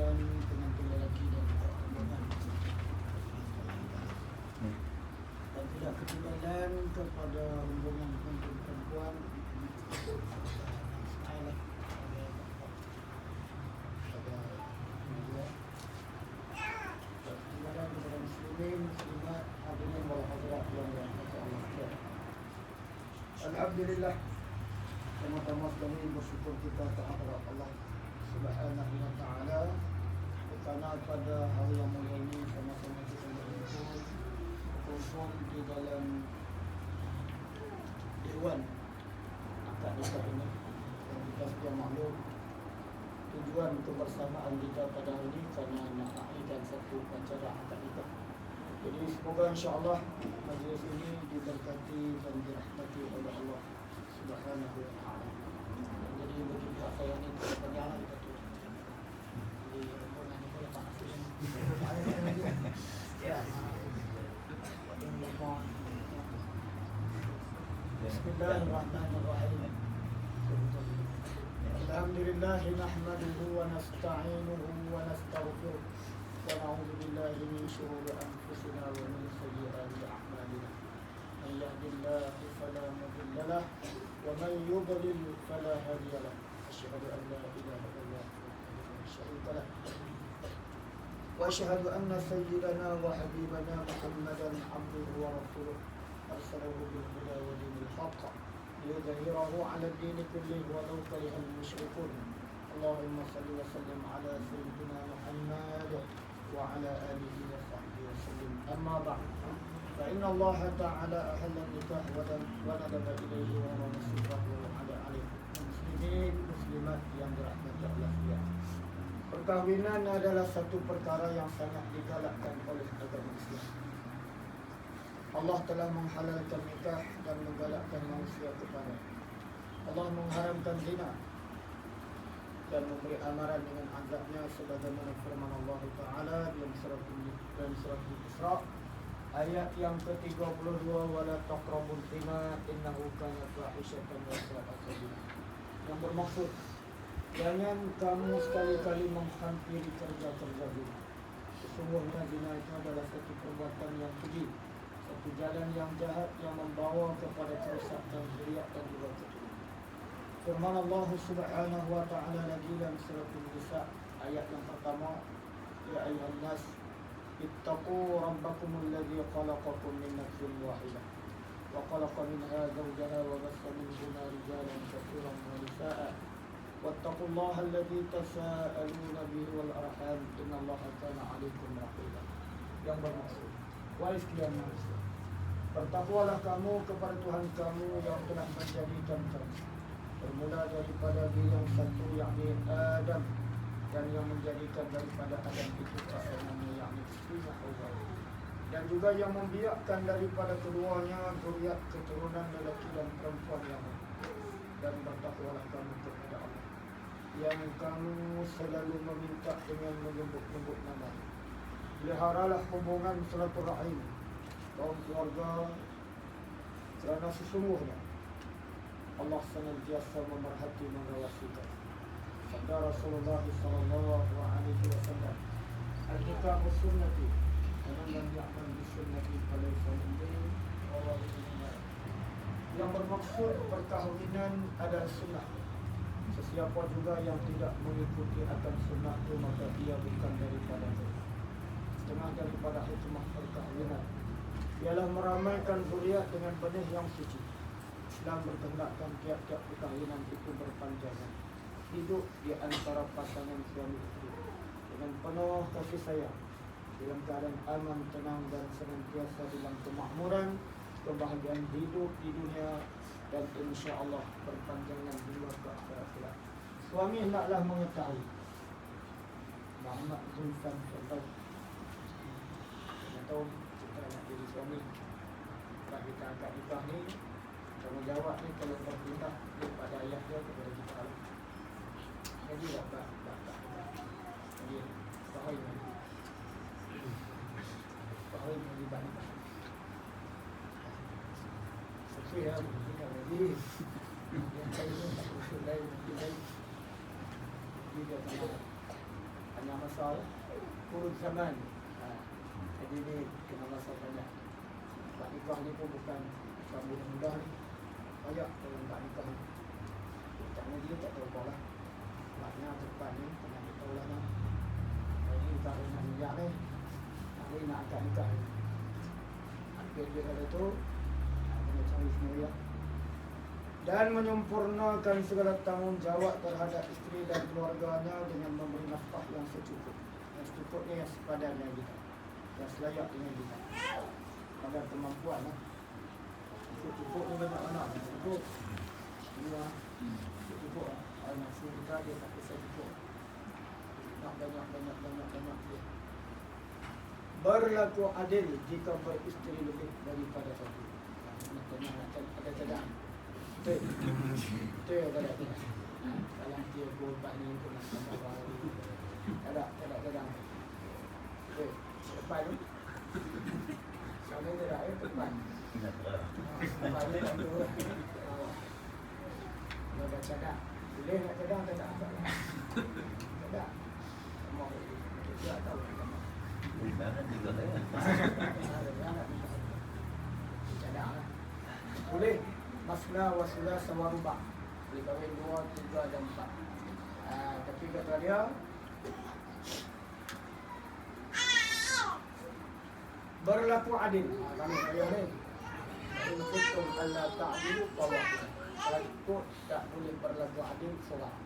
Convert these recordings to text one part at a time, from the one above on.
menghadirkan pengantin lelaki dan rombongan dan tidak ketinggalan kepada rombongan pengantin perempuan. Ismail pada media. Ketinggalan kepada muslimin muslimat hadirin wal hadirat yang. Alhamdulillah. Pertama-tama sekali bersyukur kita kepada Allah Subhanahu wa ta'ala Kerana pada hari yang mulia ini Sama-sama kita berkumpul Berkumpul di dalam Dewan Akad nikah ini Dan kita sudah maklum Tujuan kebersamaan kita pada hari ini Kerana nak akhirkan satu acara akad nikah jadi semoga insyaAllah majlis ini diberkati dan dirahmati oleh Allah Subhanahu wa ta'ala. Jadi bagi pihak saya ni Perjalanan kita Ya Bismillahirrahmanirrahim Alhamdulillah nahmaduhu wa nasta'inuhu wa nastaghfiruh ونعوذ بالله من شرور انفسنا ومن سيئات اعمالنا من يهد الله فلا مضل له ومن يضلل فلا هادي له اشهد ان لا اله الا الله وحده لا شريك له وأشهد أن سيدنا وحبيبنا محمدا عبده ورسوله. أرسله بالهدى ودين الحق ليظهره على الدين كله ولو كره المشركون. اللهم صل وسلم على سيدنا محمد وعلى آله وصحبه وسلم. أما بعد فإن الله تعالى أهل النكاح وندب إليه وهو نصيبه وعلى عليه muslimin muslimat yang dirahmati Allah Perkahwinan adalah satu perkara yang sangat digalakkan oleh agama Islam. Allah telah menghalalkan nikah dan menggalakkan manusia kepada. Allah mengharamkan zina dan memberi amaran dengan azabnya sebagaimana firman Allah Taala dalam surat dalam surat Al-Isra ayat yang ke-32 wala taqrabul zina innahu kana fahishatan wa sa'a yang bermaksud jangan kamu sekali-kali menghampiri kerja-kerja zina sesungguhnya zina itu adalah satu perbuatan yang keji satu jalan yang jahat yang membawa kepada kerusakan zuriat dan juga keturunan. Firman Allah Subhanahu wa taala lagi dalam surah An-Nisa ayat yang pertama ya ayuhan nas ittaqu rabbakum alladhi khalaqakum min nafsin wahidah wa khalaqa minha zawjaha wa bassa minhuma rijalan katsiran wa nisaa'a واتقوا الله الذي تساءلون به والأرحام إن الله كان عليكم رقيبا yang bermaksud wahai sekalian manusia bertakwalah kamu kepada Tuhan kamu yang telah menjadikan kamu bermula daripada diri yang satu yakni Adam dan yang menjadikan daripada Adam itu pasangannya yakni istrinya Hawa dan juga yang membiakkan daripada keduanya zuriat keturunan lelaki dan perempuan yang dan bertakwalah kamu kepada Allah yang kamu selalu meminta dengan menyebut-nyebut nama peliharalah hubungan silaturahim kaum keluarga kerana sesungguhnya Allah senantiasa memerhati mengawasi kita. Sabda Rasulullah sallallahu alaihi wasallam, "Al-nikah sunnati, man lam ya'mal bi sunnati falaysa minni." Yang bermaksud perkahwinan adalah sunnah. Sesiapa juga yang tidak mengikuti akan sunnah itu maka dia bukan daripada itu. Setengah daripada hikmah perkahwinan ialah meramaikan zuriat dengan benih yang suci. Islam berkehendakkan tiap-tiap perkahwinan itu berpanjangan hidup di antara pasangan suami isteri dengan penuh kasih sayang dalam keadaan aman, tenang dan senantiasa dalam kemakmuran, kebahagiaan hidup di dunia dan insya Allah berpanjangan di luar ke akhirat. Suami hendaklah mengetahui Muhammad Zulfan Firdaus tahu kita nak jadi suami Kalau kita angkat nikah ni Tanggungjawab ni kalau berpindah Daripada ayah dia kepada kita Allah Jadi lah tak tak tak Jadi Bahaya ni Bahaya ni di balik Sesuai lah Kita lagi Yang saya ni tak usul lain Mungkin lain Jadi dia tak nak Hanya masa urut zaman. Ha. Jadi ni kena masa banyak. Tak nikah ni pun bukan suami yang mudah ni. Banyak orang tak nikah ni. Tak ni dia tak tahu apa lah. Maknanya depan ni kena kita lah. Ini kalau nak nikah ni. Nak angkat nikah ni. Ambil dia kata tu. Kena cari semua ya dan menyempurnakan segala tanggungjawab terhadap isteri dan keluarganya dengan memberi nafkah yang secukup. Yang secukupnya yang sepadannya kita. Yang selayak dengan kita. Pada kemampuan lah. Cukup-cukup ni banyak anak. Cukup. Ini lah. Cukup lah. Sini kita dia tak kisah cukup. Nak banyak-banyak-banyak-banyak dia. Berlaku adil jika beristeri lebih daripada satu. Tanya, ada cadang. Betul. Betul tak ada. Kalau Boleh nak masna wa sulasa wa ruba. Boleh kahwin dua, tiga dan empat. Uh, tapi kata dia berlaku adil. Ha, kami kaya ni. In kuntum alla ta'dilu fawah. Kalau tak boleh berlaku adil, seorang.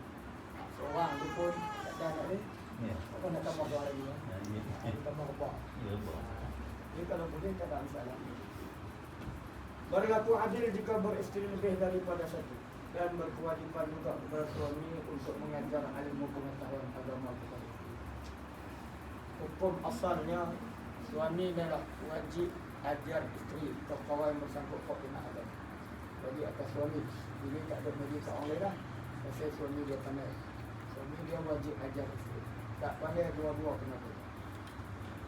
Seorang tu pun tak ada nak ni. Ya. Apa nak tambah dua lagi ya? Ya, ya. Tambah apa? Ya, Pak. Jadi kalau boleh tak ada masalah. Berlaku adil jika beristeri lebih daripada satu dan berkewajiban juga kepada suami untuk mengajar ilmu pengetahuan agama kepada. Hukum asalnya suami adalah wajib ajar isteri perkara yang bersangkut kau kena agama. Jadi atas suami ini tak ada ke orang lain lah. Suami dia pandai. Suami dia wajib ajar isteri. Tak pandai dua-dua kena boleh.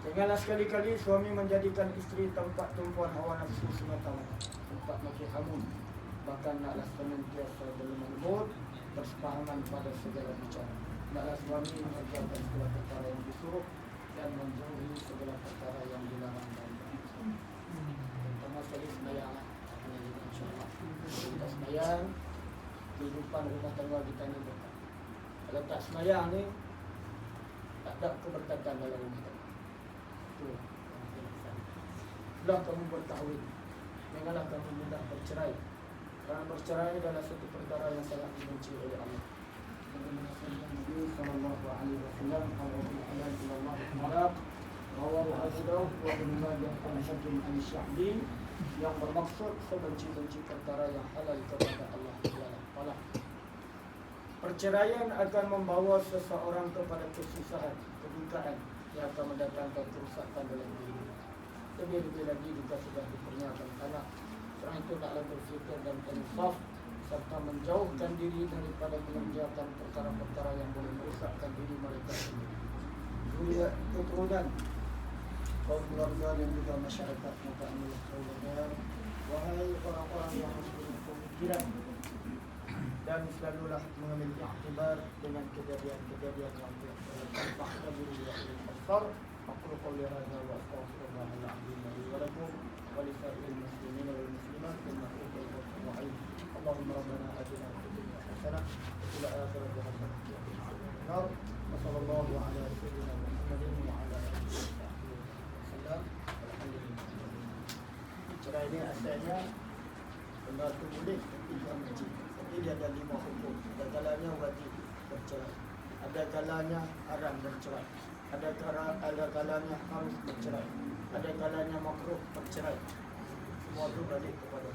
Janganlah sekali-kali suami menjadikan isteri tempat tumpuan hawa nafsu semata-mata. Tempat makin hamun. Bahkan naklah senantiasa berlemah lembut, bersepahaman pada segala bicara. Naklah suami mengerjakan segala perkara yang disuruh dan menjauhi segala perkara yang dilarang dan. Pertama sekali sembahyang lah. InsyaAllah. Kita sembahyang, kehidupan rumah tangga kita ni berkat. Kalau tak sembahyang ni, tak ada keberkatan dalam rumah tangga. Itu. Sudah kamu berkahwin Janganlah kamu mudah bercerai Kerana bercerai adalah satu perkara yang sangat dibenci oleh Allah sallallahu alaihi wasallam Al-Rasul halal ila Allah Al-Talaq Rawahu Abu Dawud wa Ibn Majah an Hakim an Syahdi yang bermaksud sebenci-benci perkara yang halal kepada Allah Taala. Perceraian akan membawa seseorang kepada kesusahan, kedukaan yang akan mendatangkan kerusakan dalam diri. Lebih-lebih lagi jika sudah diperniakan anak. Seorang itu taklah berfikir dan insaf serta menjauhkan diri daripada mengerjakan perkara-perkara yang boleh merusakkan diri mereka sendiri. Dunia keturunan kaum keluarga dan juga masyarakat maka Allah sekalian wahai orang-orang yang muslim pemikiran dan selalulah mengambil iktibar dengan kejadian-kejadian yang terjadi diri yang besar أقول قولي هذا وأستغفر الله العظيم لي ولكم ولسائر المسلمين والمسلمات إنه هو الغفور الرحيم اللهم ربنا آتنا في الدنيا حسنة وفي الآخرة حسنة وقنا عذاب النار وصلى الله على سيدنا محمد وعلى آله وصحبه وسلم والحمد لله Cerai ini asalnya benda tu boleh tapi dia wajib. Tapi dia ada lima hukum. Ada kalanya wajib bercerai. ada kalanya haram bercerai. Ada kala ada kalanya harus bercerai. Ada kalanya makruh bercerai. Semua itu balik kepada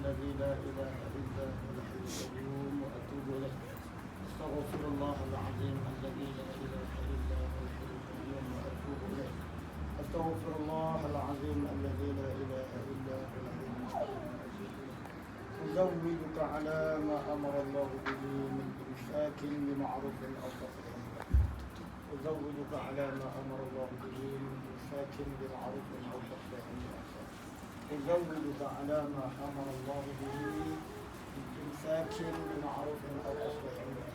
الذي لا إله إلا هو الحي القيوم وأتوب إليه. أستغفر الله العظيم الذي لا إله إلا هو الحي القيوم وأتوب إليه. أستغفر الله العظيم الذي لا إله إلا هو الحي القيوم. أزودك على ما أمر الله به من إمساك بمعروف أو تقديم أزودك على ما أمر الله به من إمساك بمعروف أو تقديم تزودك على ما أمر الله به من امساك بمعروف أو قصد حلوة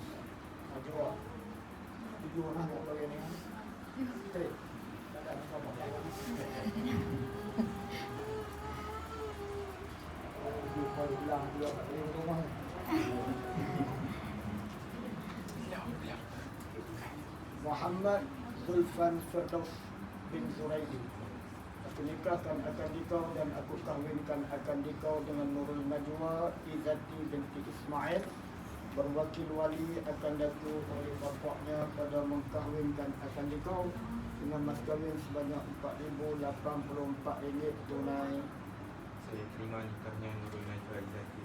الجواب تجيبون هذا طيب محمد زلفا فردوس بن زريدي nikahkan akan dikau dan aku kahwinkan akan dikau dengan Nurul Najwa Izzati binti Ismail. Berwakil wali akan datu oleh bapaknya pada mengkahwinkan akan dikau dengan mas kahwin sebanyak RM4,084 tunai Saya terima nikahnya Nurul Najwa Izzati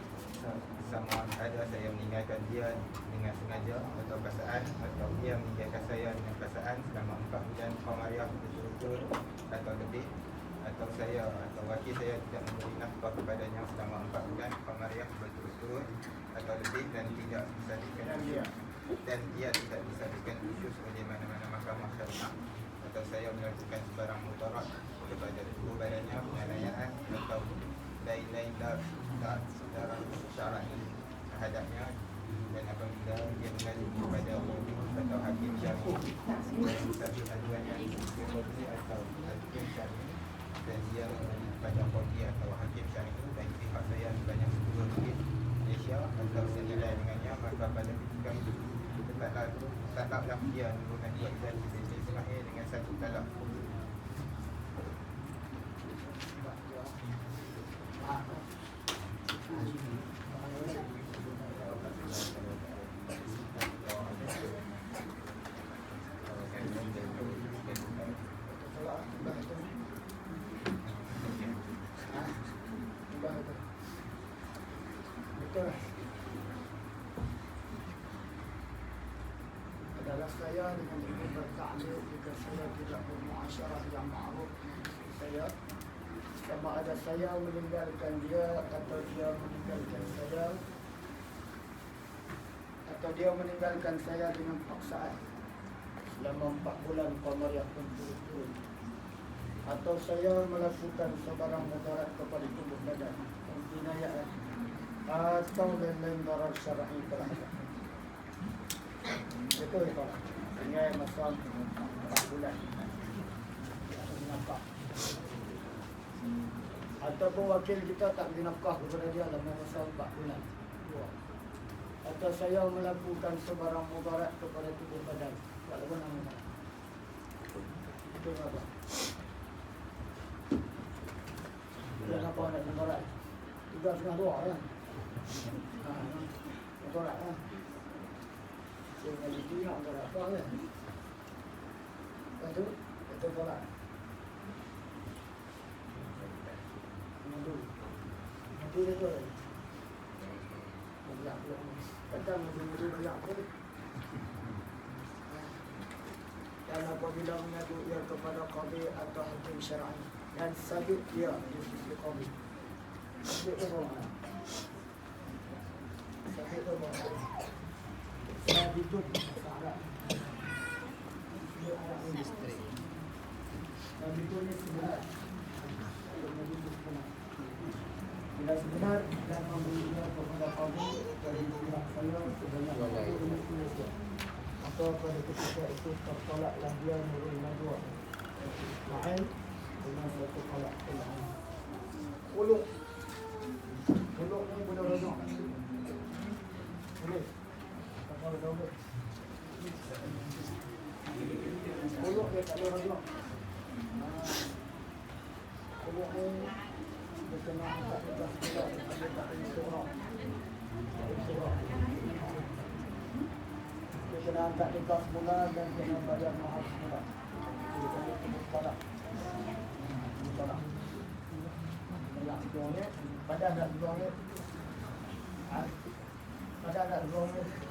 sama ada saya meninggalkan dia dengan sengaja atau perasaan atau dia meninggalkan saya dengan perasaan selama empat bulan Qamariah berturut-turut atau lebih atau saya atau wakil saya tidak memberi nafkah kepadanya selama empat bulan Qamariah berturut-turut atau lebih dan tidak disaksikan Dan dia. dan dia tidak disaksikan khusus oleh mana-mana mahkamah syariah atau saya melakukan sebarang mudarat kepada tubuh badannya penganiayaan atau lain-lain dar saudara syarat terhadapnya. Dan apabila dia mengadu kepada wali atau hakim syar'i dan satu aduannya ke wali atau hakim syar'i dan dia mengadu kepada wali atau hakim syar'i dan pihak saya sebanyak 10 ringgit Malaysia atau senilai dengannya maka pada ketika itu taklah taklah dia Najwa Izzati binti Ismail dengan satu talak saya dengan ingin bertaklid jika saya tidak bermuasyarah yang ma'ruf saya sama ada saya meninggalkan dia atau dia meninggalkan saya atau dia meninggalkan saya dengan paksaan selama empat bulan Qamariah pun turut-turut atau saya melakukan sebarang mudarat kepada tubuh badan pembinayaan atau lain-lain darat syar'i terhadap betul ya Nafkah ataupun wakil kita tak beri nafkah kepada dia dalam masa empat bulan. Atau saya melakukan sebarang mudarat kepada tubuh badan. Tak guna mudarat itu apa Kenapa nak mudarat? Tiga setengah dua kan? Ha, mudarat kan? Jangan itu nak mudarat apa kan? Lepas tu, itu tolak. Madu. Madu dia tu lagi. Banyak pula. Takkan madu-madu banyak pun. Dan apabila mengadu ia kepada qadi atau hakim syar'i dan sabit dia di sisi qadi. Sabit itu mana? Sabit itu mana? Sebenar. Bila sebenar dan memberinya kepada dari pihak saya sebanyak Malaysia. Atau pada ketika itu tertolaklah dia menerima dua Ismail dengan satu kolak Tuhan Uluk Uluk ni boleh Boleh Dia tak. Uluk ni Dia tak dua ni.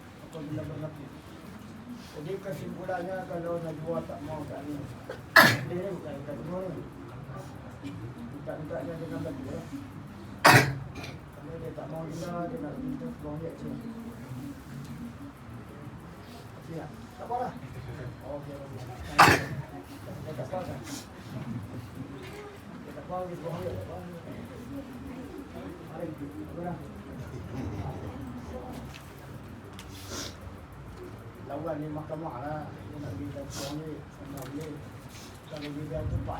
Apabila berlaku Jadi kesimpulannya kalau Najwa tak mau kat ni Dia bukan kita kedua ni dia dengan bagi lah kalau dia tak mau juga, dia nak minta ayat je. Siap. Tak apa lah. Okey. Dia tak apa kan? Dia tak apa, dia ayat. Tak apa. Mari, apa? Lawan ni mahkamah lah. Dia nak minta sebuah ayat. Sama boleh. Kalau dia tu Pak